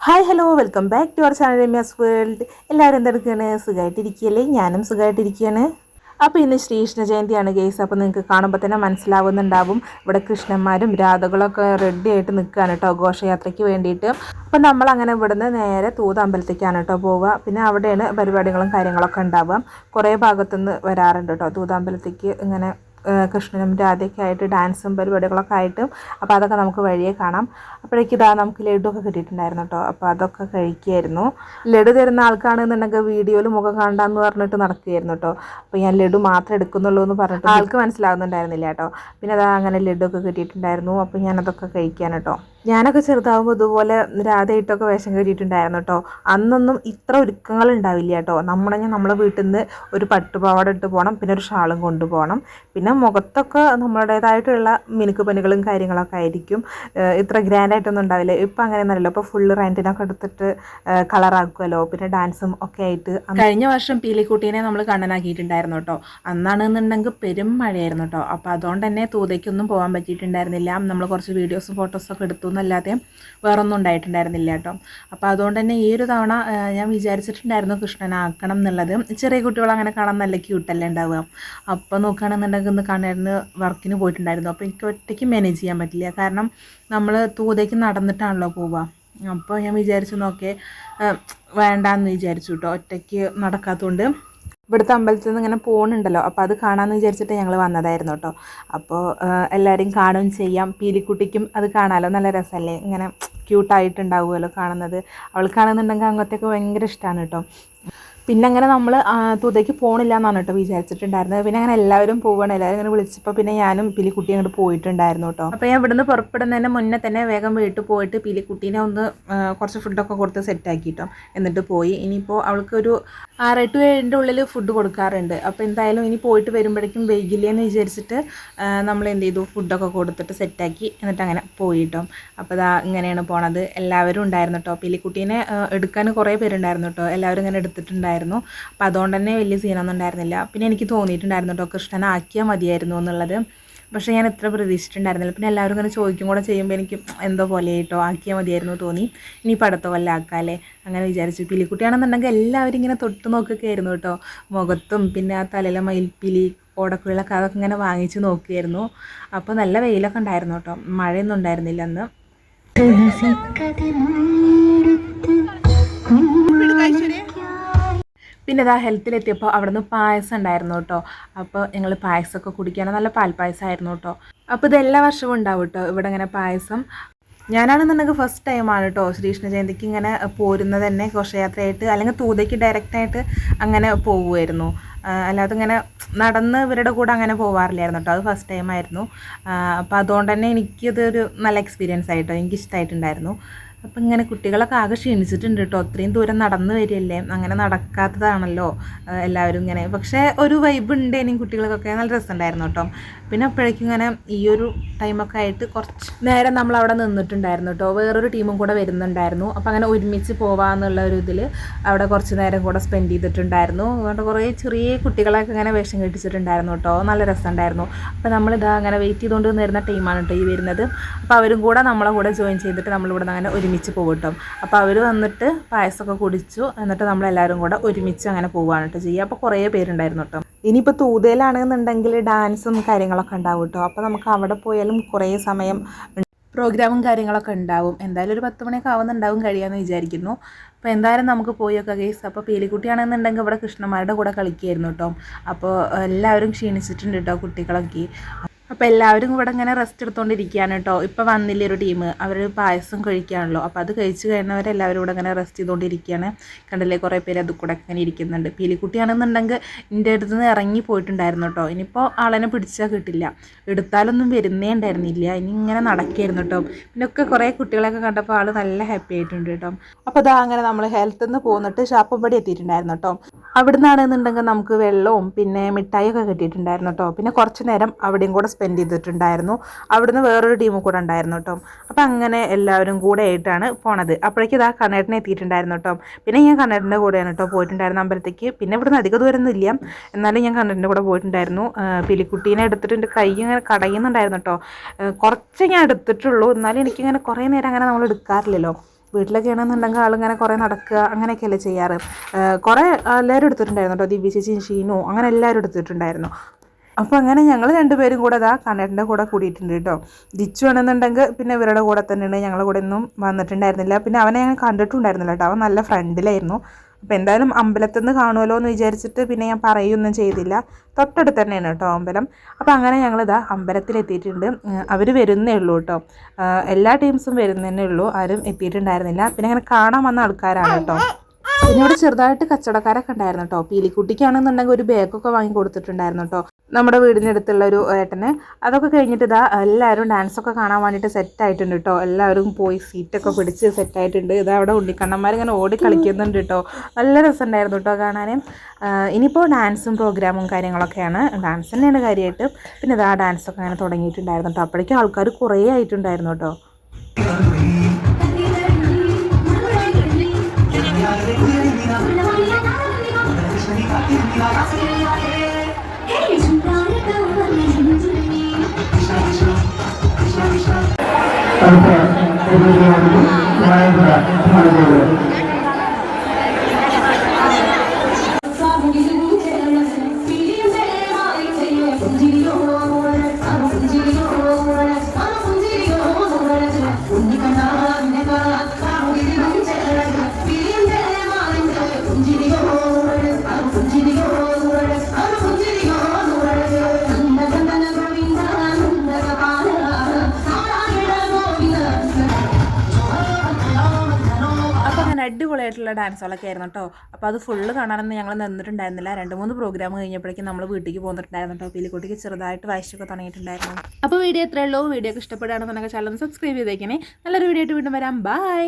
Hi hello welcome back to our channel Ramya's world. എല്ലാവരും എന്തെടുക്കുകയാണ് സുഖമായിട്ടിരിക്കുകയല്ലേ ഞാനും സുഖമായിട്ടിരിക്കുകയാണ് അപ്പോൾ ഇന്ന് ശ്രീകൃഷ്ണ ജയന്തിയാണ് കേസ് അപ്പോൾ നിങ്ങൾക്ക് കാണുമ്പോൾ തന്നെ മനസ്സിലാവുന്നുണ്ടാവും. ഇവിടെ കൃഷ്ണന്മാരും രാധകളൊക്കെ റെഡി ആയിട്ട് നിൽക്കുകയാണ് കേട്ടോ ഘോഷയാത്രയ്ക്ക് വേണ്ടിയിട്ട്. അപ്പോൾ നമ്മൾ അങ്ങനെ ഇവിടുന്ന് നേരെ തൂത് അമ്പലത്തേക്കാണ് കേട്ടോ പോവുക. പിന്നെ അവിടെയാണ് പരിപാടികളും കാര്യങ്ങളൊക്കെ ഉണ്ടാവുക. കുറേ ഭാഗത്തുനിന്ന് വരാറുണ്ട് കേട്ടോ തൂതാമ്പലത്തേക്ക് ഇങ്ങനെ കൃഷ്ണനും രാധയ്ക്കായിട്ട് ഡാൻസും പരിപാടികളൊക്കെ ആയിട്ട് അപ്പോൾ അതൊക്കെ നമുക്ക് വഴിയെ കാണാം. അപ്പോഴേക്കും ഇതാ നമുക്ക് ലഡു ഒക്കെ കിട്ടിയിട്ടുണ്ടായിരുന്നു കേട്ടോ അപ്പോൾ അതൊക്കെ കഴിക്കുമായിരുന്നു ലഡു തരുന്ന ആൾക്കാണെന്നുണ്ടെങ്കിൽ വീഡിയോയിൽ മുഖം കാണണ്ടെന്ന് പറഞ്ഞിട്ട് നടക്കുകയായിരുന്നു കേട്ടോ അപ്പോൾ ഞാൻ ലഡു മാത്രം എടുക്കുന്നുള്ളൂ എന്ന് പറഞ്ഞിട്ട് ആൾക്ക് മനസ്സിലാവുന്നുണ്ടായിരുന്നില്ല കേട്ടോ പിന്നെ അതാ അങ്ങനെ ലഡു ഒക്കെ കിട്ടിയിട്ടുണ്ടായിരുന്നു. അപ്പോൾ ഞാനതൊക്കെ കഴിക്കാൻ കേട്ടോ ഞാനൊക്കെ ചെറുതാവുമ്പോൾ ഇതുപോലെ രാധയിട്ടൊക്കെ വേഷം കയറിയിട്ടുണ്ടായിരുന്നു കേട്ടോ അന്നൊന്നും ഇത്ര ഒരുക്കങ്ങൾ ഉണ്ടാവില്ല കേട്ടോ നമ്മളെങ്കിൽ നമ്മളെ വീട്ടിൽ നിന്ന് ഒരു പട്ടുപാവാട ഇട്ട് പോകണം പിന്നെ ഒരു ഷാളും കൊണ്ടുപോകണം പിന്നെ മുഖത്തൊക്കെ നമ്മളുടേതായിട്ടുള്ള മിനുക്ക് പനികളും കാര്യങ്ങളൊക്കെ ആയിരിക്കും. ഇത്ര ഗ്രാൻഡായിട്ടൊന്നും ഉണ്ടാവില്ല. ഇപ്പം അങ്ങനെയൊന്നുമല്ലോ ഇപ്പോൾ ഫുള്ള് റെന്റിനൊക്കെ എടുത്തിട്ട് കളറാക്കുമല്ലോ പിന്നെ ഡാൻസും ഒക്കെ ആയിട്ട് കഴിഞ്ഞ വർഷം പീലിക്കുട്ടീനെ നമ്മൾ കണ്ണനാക്കിയിട്ടുണ്ടായിരുന്നു കേട്ടോ അന്നാണെന്നുണ്ടെങ്കിൽ പെരും മഴയായിരുന്നു കേട്ടോ അപ്പോൾ അതുകൊണ്ട് തന്നെ തൂതയ്ക്കൊന്നും പോകാൻ പറ്റിയിട്ടുണ്ടായിരുന്നില്ല. നമ്മൾ കുറച്ച് വീഡിയോസും ഫോട്ടോസൊക്കെ എടുത്തു എന്നല്ലാതെ വേറൊന്നും ഉണ്ടായിട്ടുണ്ടായിരുന്നില്ല കേട്ടോ. അപ്പോൾ അതുകൊണ്ട് തന്നെ ഈ ഒരു തവണ ഞാൻ വിചാരിച്ചിട്ടുണ്ടായിരുന്നു കൃഷ്ണനാക്കണം എന്നുള്ളത്. ചെറിയ കുട്ടികൾ അങ്ങനെ കാണാൻ നല്ല ക്യൂട്ടല്ലേ ഉണ്ടാവുക. അപ്പോൾ നോക്കുകയാണെന്നുണ്ടെങ്കിൽ ഇന്ന് കണ്ണേറിന് വർക്കിന് പോയിട്ടുണ്ടായിരുന്നു. അപ്പോൾ എനിക്ക് ഒറ്റയ്ക്ക് മാനേജ് ചെയ്യാൻ പറ്റില്ല. കാരണം നമ്മൾ തൂതയ്ക്ക് നടന്നിട്ടാണല്ലോ പോവുക. അപ്പോൾ ഞാൻ വിചാരിച്ചു നോക്കേ വേണ്ടാന്ന് വിചാരിച്ചു കേട്ടോ. ഒറ്റയ്ക്ക് നടക്കാത്തതുകൊണ്ട് ഇവിടുത്തെ അമ്പലത്തിൽ നിന്ന് ഇങ്ങനെ പോകുന്നുണ്ടല്ലോ അപ്പോൾ അത് കാണാമെന്ന് വിചാരിച്ചിട്ട് ഞങ്ങൾ വന്നതായിരുന്നു കേട്ടോ. അപ്പോൾ എല്ലാവരെയും കാണുകയും ചെയ്യാം. പീലിക്കുട്ടിക്കും അത് കാണാമല്ലോ നല്ല രസമല്ലേ ഇങ്ങനെ ക്യൂട്ടായിട്ടുണ്ടാവുമല്ലോ കാണുന്നത്. അവൾക്കാണെന്നുണ്ടെങ്കിൽ അങ്ങനത്തെയൊക്കെ ഭയങ്കര ഇഷ്ടമാണ് കേട്ടോ. പിന്നെ അങ്ങനെ നമ്മൾ തുതയ്ക്ക് പോകണില്ല എന്നാണ് കേട്ടോ വിചാരിച്ചിട്ടുണ്ടായിരുന്നത്. പിന്നെ അങ്ങനെ എല്ലാവരും പോവുകയാണ് എല്ലാവരും ഇങ്ങനെ വിളിച്ചപ്പോൾ പിന്നെ ഞാനും പിലിക്കുട്ടി അങ്ങോട്ട് പോയിട്ടുണ്ടായിരുന്നു കേട്ടോ. അപ്പോൾ ഞാൻ ഇവിടുന്ന് പുറപ്പെടുന്നതിന് മുന്നേ തന്നെ വേഗം വീട്ടിൽ പോയിട്ട് പിലിക്കുട്ടീനെ ഒന്ന് കുറച്ച് ഫുഡൊക്കെ കൊടുത്ത് സെറ്റാക്കി എന്നിട്ട് പോയി. ഇനിയിപ്പോൾ അവൾക്കൊരു ആറ് ടു ഏഴിന്റെ ഉള്ളിൽ ഫുഡ് കൊടുക്കാറുണ്ട്. അപ്പോൾ എന്തായാലും ഇനി പോയിട്ട് വരുമ്പോഴേക്കും വൈകില്ലേന്ന് വിചാരിച്ചിട്ട് നമ്മൾ എന്ത് ചെയ്തു? ഫുഡൊക്കെ കൊടുത്തിട്ട് സെറ്റാക്കി എന്നിട്ട് അങ്ങനെ പോയി കേട്ടോ. അപ്പോൾ ഇതാ ഇങ്ങനെയാണ് പോണത്. എല്ലാവരും ഉണ്ടായിരുന്നു കേട്ടോ. പിലിക്കുട്ടീനെ എടുക്കാൻ കുറേ പേരുണ്ടായിരുന്നു കേട്ടോ. എല്ലാവരും ഇങ്ങനെ എടുത്തിട്ടുണ്ടായിരുന്നു. അപ്പോൾ അതുകൊണ്ട് തന്നെ വലിയ സീനൊന്നും ഉണ്ടായിരുന്നില്ല. പിന്നെ എനിക്ക് തോന്നിയിട്ടുണ്ടായിരുന്നു കേട്ടോ കൃഷ്ണൻ ആക്കിയാൽ മതിയായിരുന്നു എന്നുള്ളത്. പക്ഷേ ഞാൻ ഇത്ര പ്രതീക്ഷിച്ചിട്ടുണ്ടായിരുന്നില്ല. പിന്നെ എല്ലാവരും ഇങ്ങനെ ചോദിക്കും കൂടെ ചെയ്യുമ്പോൾ എനിക്ക് എന്തോ പോലെ കേട്ടോ ആക്കിയാൽ മതിയായിരുന്നു തോന്നി. ഇനി പടത്തോ വല്ല ആക്കാല്ലേ? അങ്ങനെ വിചാരിച്ചു. പിലിക്കുട്ടിയാണെന്നുണ്ടെങ്കിൽ എല്ലാവരും ഇങ്ങനെ തൊട്ട് നോക്കുകയായിരുന്നു കേട്ടോ മുഖത്തും പിന്നെ ആ തലയിലെ മയിൽപ്പിലി ഓടക്കുള്ളൊക്കെ അതൊക്കെ ഇങ്ങനെ വാങ്ങിച്ച് നോക്കിയായിരുന്നു അപ്പോൾ നല്ല വെയിലൊക്കെ ഉണ്ടായിരുന്നു കേട്ടോ മഴയൊന്നും ഉണ്ടായിരുന്നില്ല അന്ന്. പിന്നെ ഇതാ ഹെൽത്തിലെത്തിയപ്പോൾ അവിടെ നിന്ന് പായസം ഉണ്ടായിരുന്നു കേട്ടോ. അപ്പോൾ ഞങ്ങൾ പായസമൊക്കെ കുടിക്കാൻ നല്ല പാൽപ്പായസമായിരുന്നു കേട്ടോ. അപ്പോൾ ഇത് എല്ലാ വർഷവും ഉണ്ടാവും കേട്ടോ ഇവിടെ ഇങ്ങനെ പായസം. ഞാനാണെന്നുണ്ടെങ്കിൽ ഫസ്റ്റ് ടൈമാണ് കേട്ടോ ശ്രീകൃഷ്ണ ജയന്തിക്ക് ഇങ്ങനെ പോരുന്നത് തന്നെ ഘോഷയാത്രയായിട്ട് അല്ലെങ്കിൽ തൂതയ്ക്ക് ഡയറക്റ്റായിട്ട് അങ്ങനെ പോവുമായിരുന്നു. അല്ലാതെ ഇങ്ങനെ നടന്ന് ഇവരുടെ കൂടെ അങ്ങനെ പോവാറില്ലായിരുന്നു കേട്ടോ. അത് ഫസ്റ്റ് ടൈം ആയിരുന്നു. അപ്പോൾ അതുകൊണ്ട് തന്നെ എനിക്കതൊരു നല്ല എക്സ്പീരിയൻസ് ആയിട്ടോ എനിക്ക് ഇഷ്ടമായിട്ടുണ്ടായിരുന്നു അപ്പം ഇങ്ങനെ കുട്ടികളൊക്കെ ആകെ ക്ഷീണിച്ചിട്ടുണ്ട് കേട്ടോ. അത്രയും ദൂരം നടന്നു വരികയല്ലേ? അങ്ങനെ നടക്കാത്തതാണല്ലോ എല്ലാവരും ഇങ്ങനെ. പക്ഷേ ഒരു വൈബ് ഉണ്ട് ഇനിയും കുട്ടികൾക്കൊക്കെ. നല്ല രസമുണ്ടായിരുന്നു കേട്ടോ. പിന്നെ അപ്പോഴേക്കും ഇങ്ങനെ ഈ ഒരു ടൈമൊക്കെ ആയിട്ട് കുറച്ച് നേരം നമ്മൾ അവിടെ നിന്നിട്ടുണ്ടായിരുന്നു കേട്ടോ. വേറൊരു ടീമും കൂടെ വരുന്നുണ്ടായിരുന്നു. അപ്പോൾ അങ്ങനെ ഒരുമിച്ച് പോവാന്നുള്ള ഒരു ഇതിൽ അവിടെ കുറച്ച് നേരം കൂടെ സ്പെൻഡ് ചെയ്തിട്ടുണ്ടായിരുന്നു. അതുകൊണ്ട് കുറേ ചെറിയ കുട്ടികളൊക്കെ ഇങ്ങനെ വേഷം കെട്ടിച്ചിട്ടുണ്ടായിരുന്നു കേട്ടോ. നല്ല രസമുണ്ടായിരുന്നു. അപ്പോൾ നമ്മളിതാ അങ്ങനെ വെയിറ്റ് ചെയ്തുകൊണ്ട് നിന്നിരുന്ന ടീമാണ് കേട്ടോ ഈ വരുന്നത്. അപ്പോൾ അവരും കൂടെ നമ്മളെ കൂടെ ജോയിൻ ചെയ്തിട്ട് നമ്മളിവിടെ അങ്ങനെ ഒരുമിച്ച് പോകും കേട്ടോ അപ്പോൾ അവർ വന്നിട്ട് പായസമൊക്കെ കുടിച്ചു. എന്നിട്ട് നമ്മളെല്ലാവരും കൂടെ ഒരുമിച്ച് അങ്ങനെ പോവുകയാണ് കേട്ടോ ചെയ്യുക. അപ്പോൾ കുറേ പേരുണ്ടായിരുന്നു കേട്ടോ. ഇനിയിപ്പോൾ തൂതയിലാണെന്നുണ്ടെങ്കിൽ ഡാൻസും കാര്യങ്ങളൊക്കെ ഉണ്ടാവും കേട്ടോ. അപ്പോൾ നമുക്ക് അവിടെ പോയാലും കുറേ സമയം പ്രോഗ്രാമും കാര്യങ്ങളൊക്കെ ഉണ്ടാവും. എന്തായാലും ഒരു പത്ത് മണിയൊക്കെ ആവുന്നുണ്ടാവും കഴിയാമെന്ന് വിചാരിക്കുന്നു. അപ്പോൾ എന്തായാലും നമുക്ക് പോയൊക്കെ കേസ് അപ്പോൾ പേലിക്കുട്ടിയാണെന്നുണ്ടെങ്കിൽ ഇവിടെ കൃഷ്ണന്മാരുടെ കൂടെ കളിക്കുകയായിരുന്നു കേട്ടോ. അപ്പോൾ എല്ലാവരും ക്ഷീണിച്ചിട്ടുണ്ട് കേട്ടോ കുട്ടികളൊക്കെ. അപ്പോൾ എല്ലാവരും ഇവിടെ ഇങ്ങനെ റെസ്റ്റ് എടുത്തുകൊണ്ടിരിക്കുകയാണ് കേട്ടോ ഇപ്പോൾ വന്നില്ല ഒരു ടീം അവർ പായസം കഴിക്കുകയാണല്ലോ അപ്പോൾ അത് കഴിച്ച് കഴിഞ്ഞവരെല്ലാവരും ഇവിടെ ഇങ്ങനെ റെസ്റ്റ് ചെയ്തുകൊണ്ടിരിക്കുകയാണ് കണ്ടല്ലേ കുറേ പേര് അത് കൂടെ ഇങ്ങനെ ഇരിക്കുന്നുണ്ട്. പീലിക്കുട്ടിയാണെന്നുണ്ടെങ്കിൽ എന്റെ അടുത്ത് നിന്ന് ഇറങ്ങി പോയിട്ടുണ്ടായിരുന്നു കേട്ടോ ഇനിയിപ്പോൾ ആളെന്നെ പിടിച്ചാൽ കിട്ടില്ല. എടുത്താലൊന്നും വരുന്നേ ഉണ്ടായിരുന്നില്ല. ഇനി ഇങ്ങനെ നടക്കായിരുന്നു കേട്ടോ പിന്നെ ഒക്കെ കുറേ കുട്ടികളൊക്കെ കണ്ടപ്പോൾ ആൾ നല്ല ഹാപ്പി ആയിട്ടുണ്ട് കേട്ടോ അപ്പോൾ അതാ അങ്ങനെ നമ്മൾ ഹെൽത്തിൽ നിന്ന് പോന്നിട്ട് ഷാപ്പുംപടി എത്തിയിട്ടുണ്ടായിരുന്നു കേട്ടോ അവിടെ നിന്നാണെന്നുണ്ടെങ്കിൽ നമുക്ക് വെള്ളവും പിന്നെ മിഠായിയൊക്കെ കിട്ടിയിട്ടുണ്ടായിരുന്നു കേട്ടോ. പിന്നെ കുറച്ച് നേരം അവിടെയും കൂടെ സ്പെൻഡ് ചെയ്തിട്ടുണ്ടായിരുന്നു. അവിടുന്ന് വേറൊരു ടീമും കൂടെ ഉണ്ടായിരുന്നു കേട്ടോ. അപ്പം അങ്ങനെ എല്ലാവരും കൂടെ ആയിട്ടാണ് പോണത്. അപ്പോഴേക്കും ഇതാ കണ്ണേട്ടനെ എത്തിയിട്ടുണ്ടായിരുന്നു കേട്ടോ. പിന്നെ ഞാൻ കണ്ണേട്ടന്റെ കൂടെയാണ് കേട്ടോ പോയിട്ടുണ്ടായിരുന്നു അമ്പലത്തേക്ക് പിന്നെ ഇവിടുന്ന് അധിക ദൂരമൊന്നും ഇല്ല. എന്നാലും ഞാൻ കണ്ണേട്ടന്റെ കൂടെ പോയിട്ടുണ്ടായിരുന്നു. പിലിക്കുട്ടീനെ എടുത്തിട്ട് എന്റെ കൈ ഇങ്ങനെ കടയുന്നുണ്ടായിരുന്നു കേട്ടോ. കുറച്ച് ഞാൻ എടുത്തിട്ടുള്ളൂ. എന്നാലും എനിക്കിങ്ങനെ കുറേ നേരം അങ്ങനെ നമ്മൾ എടുക്കാറില്ലല്ലോ. വീട്ടിലൊക്കെ ആണെന്നുണ്ടെങ്കിൽ ആളിങ്ങനെ കുറേ നടക്കുക അങ്ങനെയൊക്കെയല്ലേ ചെയ്യാറ്. കുറേ എല്ലാവരും എടുത്തിട്ടുണ്ടായിരുന്നു കേട്ടോ. ദിവ്യ ചേച്ചി ഷീനു അങ്ങനെ എല്ലാവരും എടുത്തിട്ടുണ്ടായിരുന്നു. അപ്പോൾ അങ്ങനെ ഞങ്ങൾ രണ്ടുപേരും കൂടെ അതാ കണ്ണേട്ടന്റെ കൂടെ കൂടിയിട്ടുണ്ട് കേട്ടോ. ദിച്ചു ആണെന്നുണ്ടെങ്കിൽ പിന്നെ ഇവരുടെ കൂടെ തന്നെയാണ് ഞങ്ങളുടെ കൂടെ ഒന്നും വന്നിട്ടുണ്ടായിരുന്നില്ല. പിന്നെ അവനെ ഞാൻ കണ്ടിട്ടുണ്ടായിരുന്നില്ല കേട്ടോ. അവൻ നല്ല ഫ്രണ്ടിലായിരുന്നു അപ്പോൾ എന്തായാലും അമ്പലത്തിൽ നിന്ന് കാണുമല്ലോ എന്ന് വിചാരിച്ചിട്ട് പിന്നെ ഞാൻ പറയുകയൊന്നും ചെയ്തില്ല. തൊട്ടടുത്ത് തന്നെയാണ് കേട്ടോ അമ്പലം. അപ്പോൾ അങ്ങനെ ഞങ്ങളിതാ അമ്പലത്തിലെത്തിയിട്ടുണ്ട്. അവർ വരുന്നേ ഉള്ളൂ കേട്ടോ. എല്ലാ ടീംസും വരുന്നതന്നെ ഉള്ളൂ. ആരും എത്തിയിട്ടുണ്ടായിരുന്നില്ല. പിന്നെ അങ്ങനെ കാണാൻ വന്ന ആൾക്കാരാണ് കേട്ടോ. പിന്നെ ഇവിടെ ചെറുതായിട്ട് കച്ചവടക്കാരൊക്കെ ഉണ്ടായിരുന്നു കേട്ടോ. പീലിക്കുട്ടിക്കാണെന്നുണ്ടെങ്കിൽ ഒരു ബാഗൊക്കെ വാങ്ങി കൊടുത്തിട്ടുണ്ടായിരുന്നു കേട്ടോ. നമ്മുടെ വീടിന്റെ അടുത്തുള്ള ഒരു ഏട്ടന്. അതൊക്കെ കഴിഞ്ഞിട്ട് ഇതാ എല്ലാവരും ഡാൻസൊക്കെ കാണാൻ വേണ്ടിയിട്ട് സെറ്റ് ആയിട്ടുണ്ട് കേട്ടോ എല്ലാവരും പോയി സീറ്റൊക്കെ പിടിച്ച് സെറ്റ് ആയിട്ടുണ്ട്. ഇതാ അവിടെ ഉണ്ണിക്കണ്ണന്മാർ ഇങ്ങനെ ഓടി കളിക്കുന്നുണ്ട് കേട്ടോ നല്ല രസമുണ്ടായിരുന്നു കേട്ടോ കാണാൻ ഇനിയിപ്പോൾ ഡാൻസും പ്രോഗ്രാമും കാര്യങ്ങളൊക്കെയാണ്. ഡാൻസ് തന്നെയാണ് കാര്യമായിട്ട്. പിന്നെ ഇതാ ഡാൻസൊക്കെ അങ്ങനെ തുടങ്ങിയിട്ടുണ്ടായിരുന്നു കേട്ടോ അപ്പോഴേക്കും ആൾക്കാർ കുറേ ആയിട്ടുണ്ടായിരുന്നു കേട്ടോ അടുത്ത അടിപൊളിയായിട്ടുള്ള ഡാൻസുകളൊക്കെ ആയിരുന്നു കേട്ടോ അപ്പോൾ അത് ഫുള്ള് കാണാനൊന്നും ഞങ്ങൾ നിന്നിട്ടുണ്ടായിരുന്നില്ല. രണ്ട് മൂന്ന് പ്രോഗ്രാം കഴിഞ്ഞപ്പോഴേക്കും നമ്മൾ വീട്ടിലേക്ക് പോന്നിട്ടുണ്ടായിരുന്നു കേട്ടോ പീലിക്കുട്ടിക്ക് ചെറുതായിട്ട് വായിച്ചൊക്കെ തുടങ്ങിയിട്ടുണ്ടായിരുന്നു. അപ്പോൾ വീഡിയോ എത്രയുള്ളൂ വീഡിയോ ഒക്കെ ഇഷ്ടപ്പെടുകയാണെന്നുണ്ടെങ്കിൽ ചാനൽ സബ്സ്ക്രൈബ് ചെയ്തേക്കണേ. നല്ലൊരു വീഡിയോ ആയിട്ട് വീണ്ടും വരാം. ബൈ